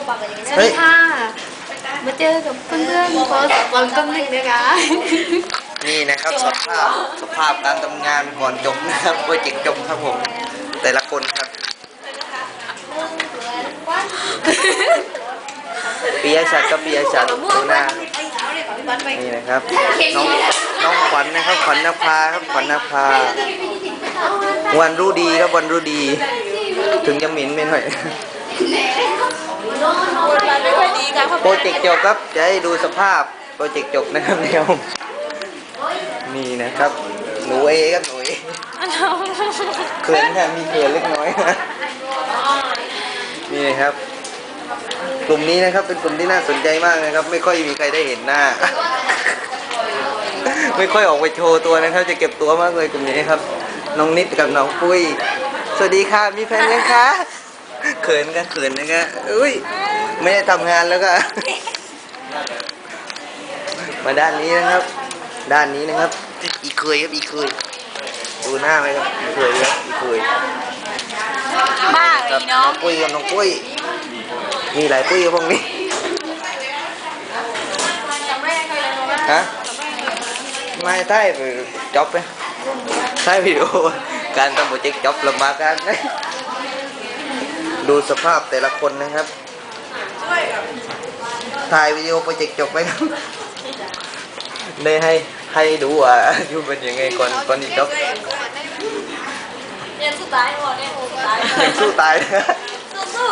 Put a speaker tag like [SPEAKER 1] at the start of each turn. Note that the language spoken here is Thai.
[SPEAKER 1] สวัสดีค่ะมาเจอกับเพื่อนๆโพสต์วันต้นหนึ่งนะคะ
[SPEAKER 2] นี่นะครับสภาพสภาพการทำงานก่อนจบนะครับโปรเจกต์จบครับผม แต่ละคนครับปียชัดก็ปียชัดดูหน้านี่นะครับน้องน้องขวัญนะครับขวัญนภาครับขวัญนภาวันรู้ดีครับวันรู้ดี ถึงจะหมิ่นไม่หน่อย
[SPEAKER 1] ไม่ค่อยดีกัน
[SPEAKER 2] โปรเจกต์จบครับจะให้ดูสภาพโปรเจกต์จบนะครับเดียวนี่นะครับหนูเอครับหนูเอเขินค่ะมีเขินเล็กน้อยนะนี่นะครับ กลุ่มนี้นะครับเป็นกลุ่มที่น่าสนใจมากนะครับ ไม่ค่อยมีใครได้เห็นหน้า ไม่ค่อยออกไปโชว์ตัวนะครับ จะเก็บตัวมากเลยกลุ่มนี้ครับน้องนิดกับน้องปุ้ย สวัสดีค่ะ มีแฟนยังคะ เขินกันเขินนะคะอุ้ย ไม่ได้ทำงานแล้วก็ มาด้านนี้นะครับ ด้านนี้นะครับ อีเคยครับอีเคยดูหน้าไหมครับอีเคยครับอีเคย
[SPEAKER 1] บ้า
[SPEAKER 2] ค
[SPEAKER 1] เล
[SPEAKER 2] รับ
[SPEAKER 1] ย
[SPEAKER 2] น้อ
[SPEAKER 1] เนาะ
[SPEAKER 2] งปุ้ยกับน้องปุ้ยมีหลายปุ้ยครับพวกนี้ฮะไม่ใช่ไปจ็อบไหมใช่วิดีโอการทำโปรเจกต์จ็อบลำบากกันดูสภาพแต่ละคนนะครับ ถ่ายวิดีโอโปรเจกต์จบไหมครับได้ให้ให้ดูว่าอยู่เป็นยังไงก่อนก่อนที่จบ
[SPEAKER 1] เรียนสุดท้ายหมดเนี่ยสุดท้าย
[SPEAKER 2] ยังสู้ตายนะ
[SPEAKER 1] สู้